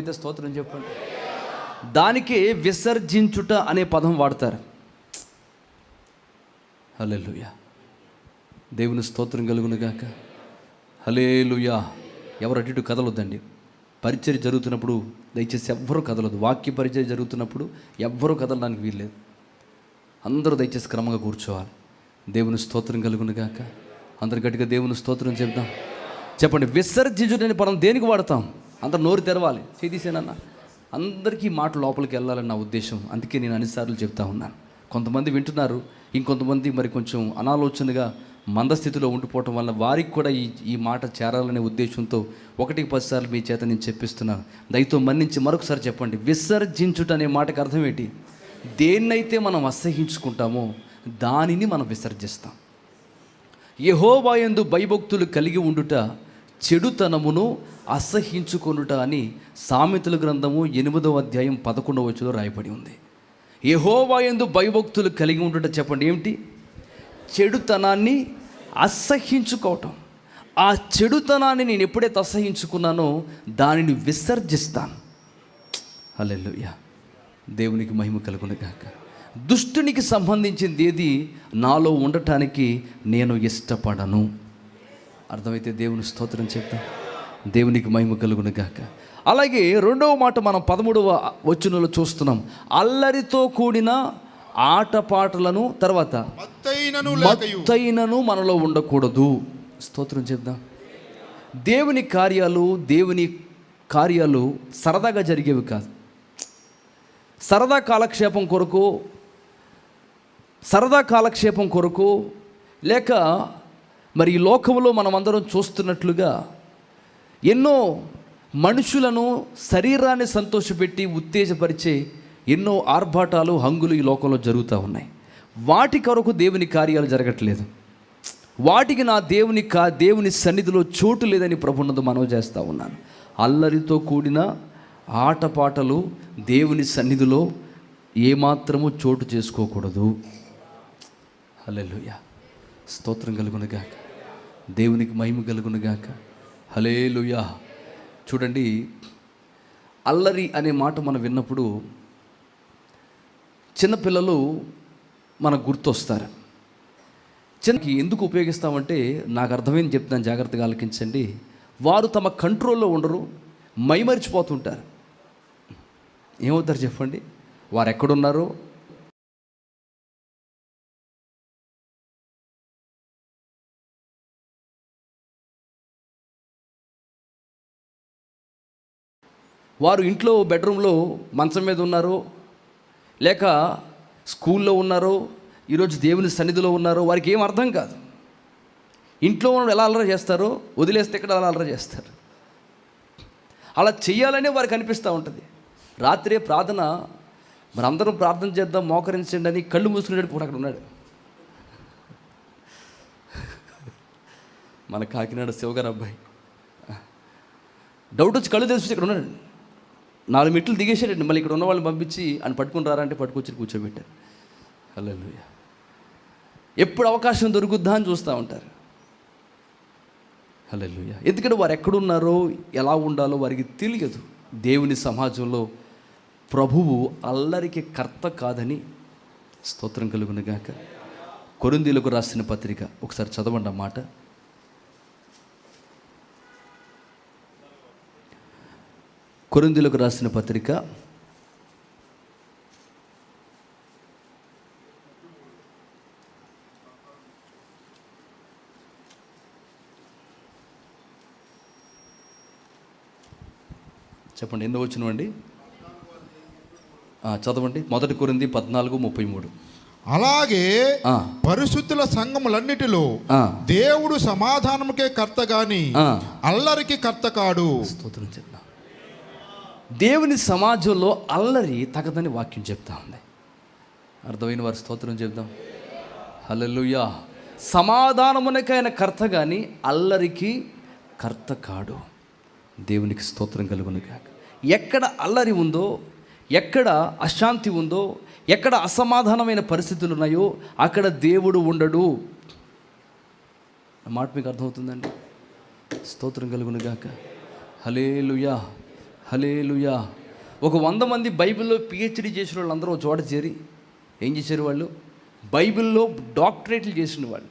అయితే స్తోత్రం చెప్పండి. దానికి విసర్జించుట అనే పదం వాడతారు. హల్లెలూయా. దేవుని స్తోత్రం కలుగును గాక. హలేలుయా ఎవరు అటు ఇటు కదలొద్దండి. పరిచయం జరుగుతున్నప్పుడు దయచేసి ఎవ్వరూ కదలదు వాక్య పరిచయం జరుగుతున్నప్పుడు ఎవ్వరూ కదలడానికి వీల్లేదు. అందరూ దయచేసి క్రమంగా కూర్చోవాలి. దేవుని స్తోత్రం కలుగును గాక. అందరు గట్టిగా దేవుని స్తోత్రం చెప్దాం. చెప్పండి విసర్జించుడని పదం దేనికి వాడతాం? అందరు నోరు తెరవాలి. చేతీసేనన్న అందరికీ మాట లోపలికి వెళ్ళాలని నా ఉద్దేశం. అందుకే నేను అన్నిసార్లు చెప్తా ఉన్నాను. కొంతమంది వింటున్నారు ఇంకొంతమంది మరి కొంచెం అనాలోచనగా మందస్థితిలో ఉండిపోవటం వల్ల వారికి కూడా ఈ ఈ మాట చేరాలనే ఉద్దేశంతో ఒకటికి పదిసార్లు మీ చేత నేను చెప్పిస్తున్నాను దయతో మన్నించి మరొకసారి చెప్పండి. విసర్జించుట అనే మాటకు అర్థం ఏంటి? దేన్నైతే మనం అసహించుకుంటామో దానిని మనం విసర్జిస్తాం. యహోవాయందు భయభక్తులు కలిగి ఉండుట చెడుతనమును అసహించుకొనుట అని సామెతల గ్రంథము ఎనిమిదవ అధ్యాయం పదకొండవ వచ్చులో రాయబడి ఉంది. యహోవాయందు భయభక్తులు కలిగి ఉండట చెప్పండి ఏమిటి? చెడుతనాన్ని అసహించుకోవటం. ఆ చెడుతనాన్ని నేను ఎప్పుడైతే అసహించుకున్నానో దానిని విసర్జిస్తాను. హల్లెలూయా. దేవునికి మహిమ కలుగును కాక దుష్టునికి సంబంధించింది ఏది నాలో ఉండటానికి నేను ఇష్టపడను. అర్థమైతే దేవుని స్తోత్రం చెప్తాను దేవునికి మహిమ కలుగును గాక. అలాగే రెండవ మాట మనం పదమూడవ వచనంలో చూస్తున్నాం. అల్లరితో కూడిన ఆటపాటలను తర్వాత మత్తైనను మనలో ఉండకూడదు. స్తోత్రం చెప్దాం. దేవుని కార్యాలు దేవుని కార్యాలు సరదాగా జరిగేవి కాదు. సరదా కాలక్షేపం కొరకు సరదా కాలక్షేపం కొరకు లేక మరి ఈ లోకంలో మనమందరం చూస్తున్నట్లుగా ఎన్నో మనుషులను శరీరాన్ని సంతోషపెట్టి ఉత్తేజపరిచే ఎన్నో ఆర్భాటాలు హంగులు ఈ లోకంలో జరుగుతూ ఉన్నాయి. వాటి కొరకు దేవుని కార్యాలు జరగట్లేదు. వాటికి నా దేవుని కా దేవుని సన్నిధిలో చోటు లేదని ప్రభున్నది మనవి చేస్తూ ఉన్నాను. అల్లరితో కూడిన ఆటపాటలు దేవుని సన్నిధిలో ఏమాత్రము చోటు చేసుకోకూడదు. హల్లెలూయ. స్తోత్రం కలుగునుగాక. దేవునికి మహిమ కలుగునుగాక. హలేలుయా చూడండి అల్లరి అనే మాట మనం విన్నప్పుడు చిన్నపిల్లలు మనకు గుర్తొస్తారు. చిన్నకి ఎందుకు ఉపయోగిస్తామంటే నాకు అర్థమైంది చెప్తాను జాగ్రత్తగా ఆలకించండి. వారు తమ కంట్రోల్లో ఉండరు మైమరిచిపోతుంటారు. ఏమవుతారు చెప్పండి? వారు ఎక్కడున్నారో వారు ఇంట్లో బెడ్రూమ్లో మంచం మీద ఉన్నారో లేక స్కూల్లో ఉన్నారో ఈరోజు దేవుని సన్నిధిలో ఉన్నారో వారికి ఏం అర్థం కాదు. ఇంట్లో ఉన్న ఎలా అలరా చేస్తారో వదిలేస్తే ఇక్కడ అలా అలర చేస్తారు? అలా చేయాలనే వారికి అనిపిస్తూ ఉంటుంది. రాత్రే ప్రార్థన మనందరం ప్రార్థన చేద్దాం మోకరించండి అని కళ్ళు మూసుకునేటప్పుడు కూడా అక్కడ ఉన్నాడు. మన కాకినాడ శివగారు అబ్బాయి. డౌట్ వచ్చి కళ్ళు తెలిసి ఇక్కడ ఉన్నాడు నాలుగు మెట్లు దిగేసాడండి మళ్ళీ ఇక్కడ ఉన్న వాళ్ళని పంపించి అని పట్టుకుని రారా అంటే పట్టుకొచ్చి కూర్చోబెట్టారు. హలో ఎప్పుడు అవకాశం దొరుకుద్దా అని చూస్తూ ఉంటారు. హలో ఎందుకంటే వారు ఎక్కడున్నారో ఎలా ఉండాలో వారికి తెలియదు. దేవుని సమాజంలో ప్రభువు అల్లరికి కర్త కాదని స్తోత్రం కలుగునుగాక కొరిందీలకు రాసిన పత్రిక. ఒకసారి చదవండి ఆ మాట. కొరిందులకు రాసిన పత్రిక. చెప్పండి ఎన్నో వచ్చినవండి చదవండి. మొదటి కొరింది పద్నాలుగు ముప్పై మూడు. అలాగే పరిశుద్ధుల సంఘములన్నిటిలో దేవుడు సమాధానముకే కర్త గాని. అల్లరికి కర్త కాడు. స్తోత్రం దేవుని సమాజంలో అల్లరి తగదని వాక్యం చెప్తా ఉంది. అర్థమైన వారి స్తోత్రం చెప్దాం. హలలుయా సమాధానమునకైన కర్త కానీ అల్లరికి కర్త కాడు. దేవునికి స్తోత్రం కలుగునుగా ఎక్కడ అల్లరి ఉందో ఎక్కడ అశాంతి ఉందో ఎక్కడ అసమాధానమైన పరిస్థితులు ఉన్నాయో అక్కడ దేవుడు ఉండడు. మాట మీకు అర్థమవుతుందండి? స్తోత్రం కలుగునుగాక హలేలుయా హలేలుయా ఒక వంద మంది బైబిల్లో పిహెచ్డి చేసిన వాళ్ళందరూ ఒక చోట చేరి ఏం చేశారు వాళ్ళు? బైబిల్లో డాక్టరేట్లు చేసిన వాళ్ళు.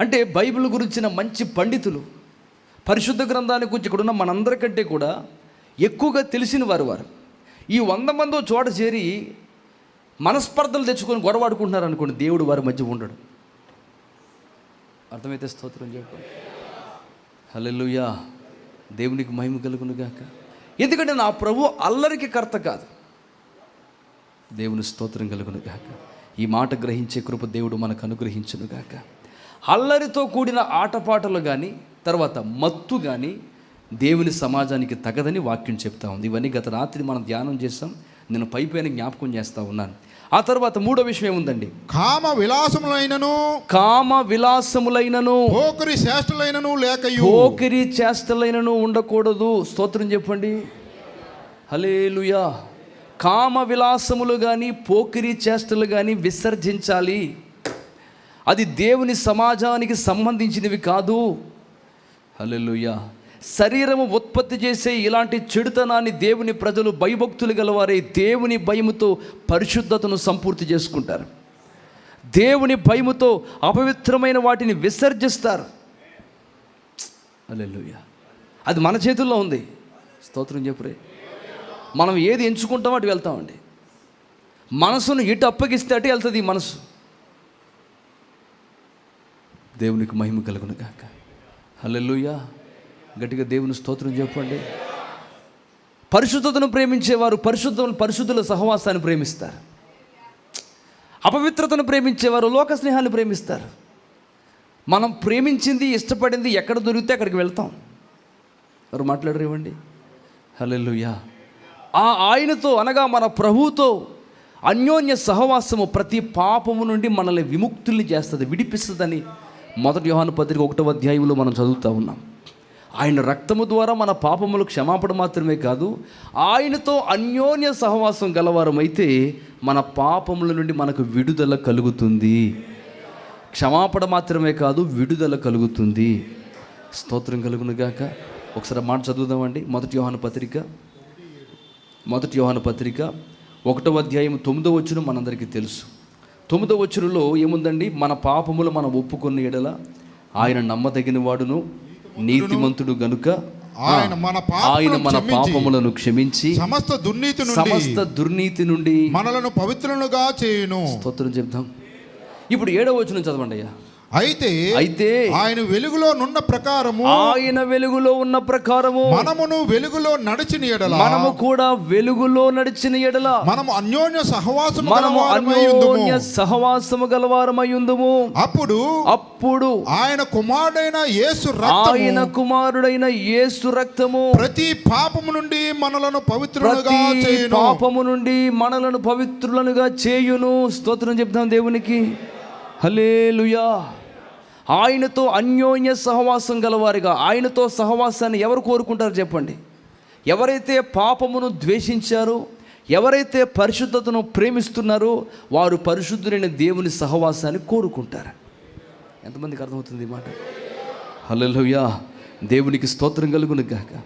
అంటే బైబిల్ గురించిన మంచి పండితులు పరిశుద్ధ గ్రంథాన్ని గురించి ఇక్కడ ఉన్న మనందరికంటే కూడా ఎక్కువగా తెలిసిన వారు వారు. ఈ వంద మందో చోట చేరి మనస్పర్ధలు తెచ్చుకొని గొడవాడుకుంటున్నారు అనుకోండి దేవుడు వారి మధ్య ఉండడు. అర్థమైతే స్తోత్రం చెప్పండి హలో దేవునికి మహిమ కలుగును గాక. ఎందుకంటే నా ప్రభు అల్లరికి కర్త కాదు. దేవుని స్తోత్రం కలుగును గాక. ఈ మాట గ్రహించే కృప దేవుడు మనకు అనుగ్రహించునుగాక అల్లరితో కూడిన ఆటపాటలు కానీ తర్వాత మత్తు కానీ దేవుని సమాజానికి తగదని వాక్యం చెప్తా ఉంది. ఇవన్నీ గత రాత్రి మనం ధ్యానం చేస్తాం నేను పైపైన జ్ఞాపకం చేస్తూ ఉన్నాను. ఆ తర్వాత మూడో విషయం ఏముందండి? కామ విలాసములైనను కామ విలాసములైనను. పోకరి శ్రేష్ఠులైనను లేకయు. పోకిరి చేష్టలైనను ఉండకూడదు. స్తోత్రం చెప్పండి. హలేలుయా కామ విలాసములు కానీ పోకిరి చేష్టలు కానీ విసర్జించాలి. అది దేవుని సమాజానికి సంబంధించినవి కాదు. హల్లెలూయా. శరీరము ఉత్పత్తి చేసే ఇలాంటి చెడుతనాన్ని దేవుని ప్రజలు భయభక్తులు గలవారే దేవుని భయముతో పరిశుద్ధతను సంపూర్తి చేసుకుంటారు. దేవుని భయముతో అపవిత్రమైన వాటిని విసర్జిస్తారు. అల్లెలుయ్య అది మన చేతుల్లో ఉంది. స్తోత్రం చెప్పురే. మనం ఏది ఎంచుకుంటామో అటు వెళ్తామండి. మనసును ఇటు అప్పగిస్తే అటు వెళ్తుంది ఈ మనసు. దేవునికి మహిమ కలుగును కాక హల్లెలూయా. గట్టిగా దేవుని స్తోత్రం చెప్పండి. పరిశుద్ధతను ప్రేమించేవారు పరిశుద్ధ పరిశుద్ధుల సహవాసాన్ని ప్రేమిస్తారు. అపవిత్రతను ప్రేమించేవారు లోక స్నేహాన్ని ప్రేమిస్తారు. మనం ప్రేమించింది ఇష్టపడింది ఎక్కడ దొరికితే అక్కడికి వెళ్తాం. ఎవరు మాట్లాడరు ఇవ్వండి హల్లెలూయా. ఆ ఆయనతో అనగా మన ప్రభువుతో అన్యోన్య సహవాసము ప్రతి పాపము నుండి మనల్ని విముక్తుల్ని చేస్తుంది విడిపిస్తుందని మొదటి యోహాను పత్రిక ఒకటో అధ్యాయంలో మనం చదువుతూ ఉన్నాం. ఆయన రక్తము ద్వారా మన పాపములు క్షమాపణ మాత్రమే కాదు ఆయనతో అన్యోన్య సహవాసం గలవారమైతే మన పాపముల నుండి మనకు విడుదల కలుగుతుంది. క్షమాపణ మాత్రమే కాదు విడుదల కలుగుతుంది. స్తోత్రం కలుగునుగాక ఒకసారి మాట చదువుదామండి. మొదటి యోహాను పత్రిక. మొదటి యోహాను పత్రిక. ఒకటో అధ్యాయం తొమ్మిదో వచ్చును మనందరికీ తెలుసు. తొమ్మిదో వచ్చునులో ఏముందండి? మన పాపములు మనం ఒప్పుకున్న ఎడల ఆయన నమ్మదగిన వాడును నీతిమంతుడు గనుక ఆయన మన ఆయన పాపములను మన క్షమించి పాపములను క్షమించి సమస్త దుర్నీతి నుండి సమస్త దుర్నీతి నుండి మనలను పవిత్రులుగా చేయును. స్తోత్రం చెప్దాం. ఇప్పుడు ఏడవ వచనం చదవండి అయ్యా. అయితే అయితే ఆయన వెలుగులో నున్న ప్రకారము ఆయన వెలుగులో ఉన్న ప్రకారము మనమును వెలుగులో నడిచిన ఎడల మనము కూడా వెలుగులో నడిచిన ఎడల మనము అన్యోన్య సహవాసము మనము. అన్యోన్య సహవాసము గలవారమయ్యుందుము అప్పుడు అప్పుడు ఆయన కుమారుడైన యేసు రక్తము ఆయన కుమారుడైన యేసు రక్తము ప్రతి పాపము నుండి మనలను పవిత్రులుగా ప్రతి చేయును. పాపము నుండి మనలను పవిత్రులనుగా చేయును. స్తోత్రం చెప్తాం దేవునికి. హలేలుయా ఆయనతో అన్యోన్య సహవాసం గలవారిగా ఆయనతో సహవాసాన్ని ఎవరు కోరుకుంటారు చెప్పండి? ఎవరైతే పాపమును ద్వేషించారో ఎవరైతే పరిశుద్ధతను ప్రేమిస్తున్నారో వారు పరిశుద్ధులైన దేవుని సహవాసాన్ని కోరుకుంటారు. ఎంతమందికి అర్థమవుతుంది ఈ మాట? హలోయా దేవునికి స్తోత్రం కలుగును గాక.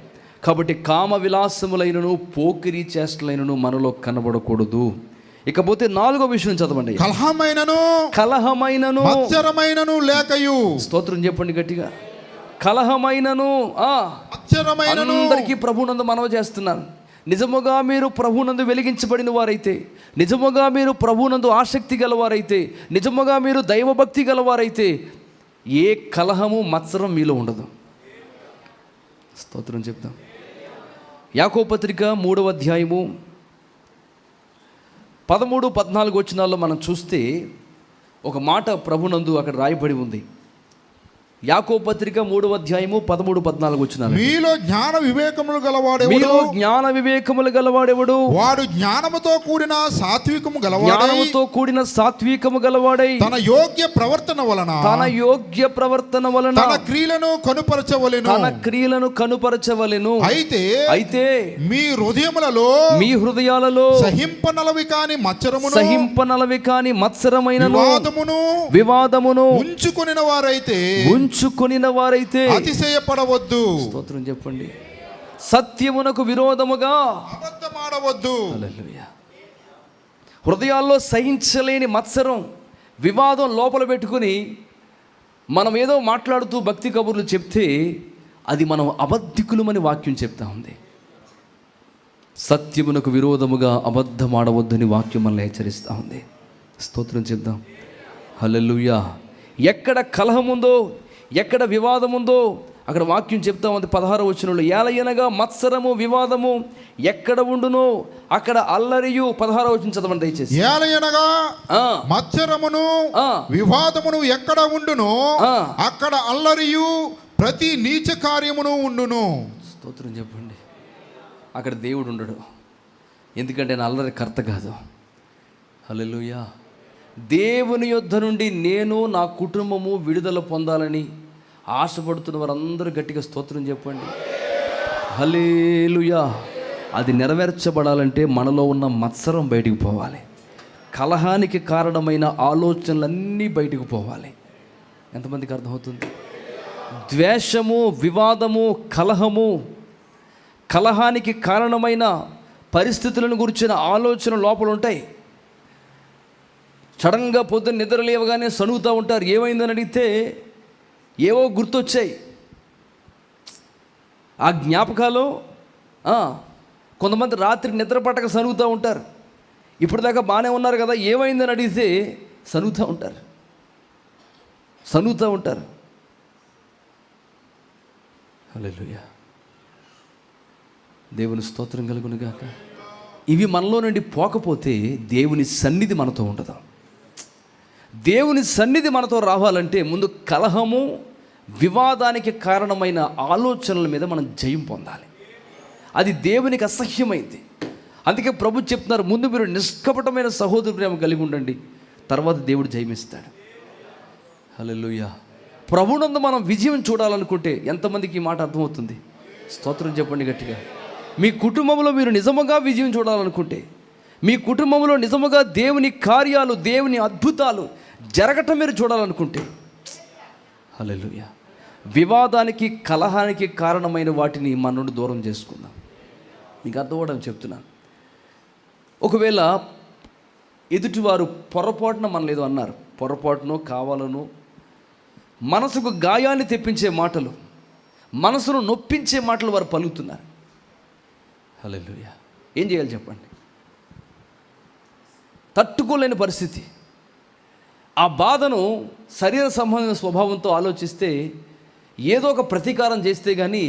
కాబట్టి కామ విలాసములైనను పోకిరి చేష్టలైనను మనలో కనబడకూడదు. ఇకపోతే నాలుగో విషయం చదవండి. కలహమైనను కలహమైనను. మత్సరమైనను లేకయు. స్తోత్రం చెప్పండి గట్టిగా. కలహమైనను ఆ అక్షరమైనను అందరికీ ప్రభునందు మనవ చేస్తున్నాను. నిజముగా మీరు ప్రభునందు వెలిగించబడిన వారైతే నిజముగా మీరు ప్రభునందు ఆసక్తి గలవారైతే నిజముగా మీరు దైవభక్తి గలవారైతే ఏ కలహము మత్సరం మీలో ఉండదు. స్తోత్రం చెప్తాం యాకో పత్రిక మూడవ అధ్యాయము పదమూడు పద్నాలుగు వచ్చినాల్లో మనం చూస్తే ఒక మాట ప్రభునందు అక్కడ రాయబడి ఉంది. యాకో పత్రిక మూడవ అధ్యాయము పదమూడు పద్నాలుగు వచ్చినాలు మీలో జ్ఞాన వివేకములు గలవాడెవడు? మీలో జ్ఞాన వివేకములు గలవాడెవడు? వాడు జ్ఞానముతో కూడిన సాత్వికము గలవాడై జ్ఞానముతో కూడిన సాత్వికము గలవాడై తన యోగ్య ప్రవర్తన వలన తన యోగ్య ప్రవర్తన వలన తన క్రియలను కనుపరచవలెను. తన క్రియలను కనుపరచవలెను. అయితే అయితే మీ హృదయములలో మీ హృదయాలలో సహింపనలవి కాని మచ్చరమును సహింపనలవి కాని మత్సరమైనను వివాదమును వివాదమును ఉంచుకొనిన వారైతే ఉంచుకొనిన వారైతే అతిశయపడవద్దు. స్తోత్రం చెప్పండి. సత్యమునకు విరోధముగా అబద్ధమాడవద్దు. హృదయాల్లో సహించలేని మత్సరం వివాదం లోపల పెట్టుకుని మనం ఏదో మాట్లాడుతూ భక్తి కబుర్లు చెప్తే అది మనం అబద్ధికులమని వాక్యం చెప్తా ఉంది. సత్యమునకు విరోధముగా అబద్ధమాడవద్దని వాక్యం మనల్ని హెచ్చరిస్తూ ఉంది. స్తోత్రం చెప్దాం. హల్లెలూయా. ఎక్కడ కలహం ఉందో ఎక్కడ వివాదం ఉందో అక్కడ వాక్యం చెప్తా ఉంది పదహారు వచనంలో. ఏలయనగా మత్సరము వివాదము ఎక్కడ ఉండునో అక్కడ అల్లరియు పదహారు వచ్చిన చదవండి దయచేసి. ఏలయనగా మత్సరమును. వివాదమును ఎక్కడ ఉండునో. అక్కడ అల్లరియు ప్రతి నీచ కార్యమును ఉండును. స్తోత్రం చెప్పండి. అక్కడ దేవుడు ఉండడు. ఎందుకంటే నా అల్లరి కర్త కాదు. హల్లెలూయా. దేవుని యొద్ధ నుండి నేను నా కుటుంబము విడుదల పొందాలని ఆశపడుతున్న వారందరూ గట్టిగా స్తోత్రం చెప్పండి. హలేలుయా అది నెరవేర్చబడాలంటే మనలో ఉన్న మత్సరం బయటికి పోవాలి. కలహానికి కారణమైన ఆలోచనలన్నీ బయటకు పోవాలి. ఎంతమందికి అర్థమవుతుంది? ద్వేషము వివాదము కలహము కలహానికి కారణమైన పరిస్థితులను గురించిన ఆలోచన లోపల ఉంటాయి సడన్గా పొద్దున్న నిద్ర లేవగానే సనుగుతూ ఉంటారు. ఏమైందని అడిగితే ఏవో గుర్తొచ్చాయి. ఆ జ్ఞాపకాలు కొంతమంది రాత్రి నిద్ర పట్టక సనుగుతూ ఉంటారు. ఇప్పటిదాకా బాగానే ఉన్నారు కదా ఏమైందని అడిగితే సనుగుతూ ఉంటారు. సనుగుతూ ఉంటారు. అలెలుయా దేవుని స్తోత్రం కలుగునుగాక. ఇవి మనలో నుండి పోకపోతే దేవుని సన్నిధి మనతో ఉండదు. దేవుని సన్నిధి మనతో రావాలంటే ముందు కలహము వివాదానికి కారణమైన ఆలోచనల మీద మనం జయం పొందాలి. అది దేవునికి అసహ్యమైంది. అందుకే ప్రభు చెప్తున్నారు ముందు మీరు నిష్కపటమైన సహోదర ప్రేమ కలిగి ఉండండి తర్వాత దేవుడు జయమిస్తాడు. హల్లెలూయా. ప్రభునందు మనం విజయం చూడాలనుకుంటే ఎంతమందికి ఈ మాట అర్థమవుతుంది? స్తోత్రం చెప్పండి గట్టిగా. మీ కుటుంబంలో మీరు నిజముగా విజయం చూడాలనుకుంటే మీ కుటుంబంలో నిజముగా దేవుని కార్యాలు దేవుని అద్భుతాలు జరగటం మీరు చూడాలనుకుంటే. అలెలుయ వివాదానికి కలహానికి కారణమైన వాటిని మన నుండి దూరం చేసుకుందాం. మీకు అర్థమవడం చెప్తున్నాను. ఒకవేళ ఎదుటివారు పొరపాటున మన లేదు అన్నారు. పొరపాటునో కావాలనో మనసుకు గాయాన్ని తెప్పించే మాటలు మనసును నొప్పించే మాటలు వారు పలుకుతున్నారు. హలో ఏం చేయాలి చెప్పండి? తట్టుకోలేని పరిస్థితి. ఆ బాధను శరీర సంబంధమైన స్వభావంతో ఆలోచిస్తే ఏదో ఒక ప్రతీకారం చేస్తే కానీ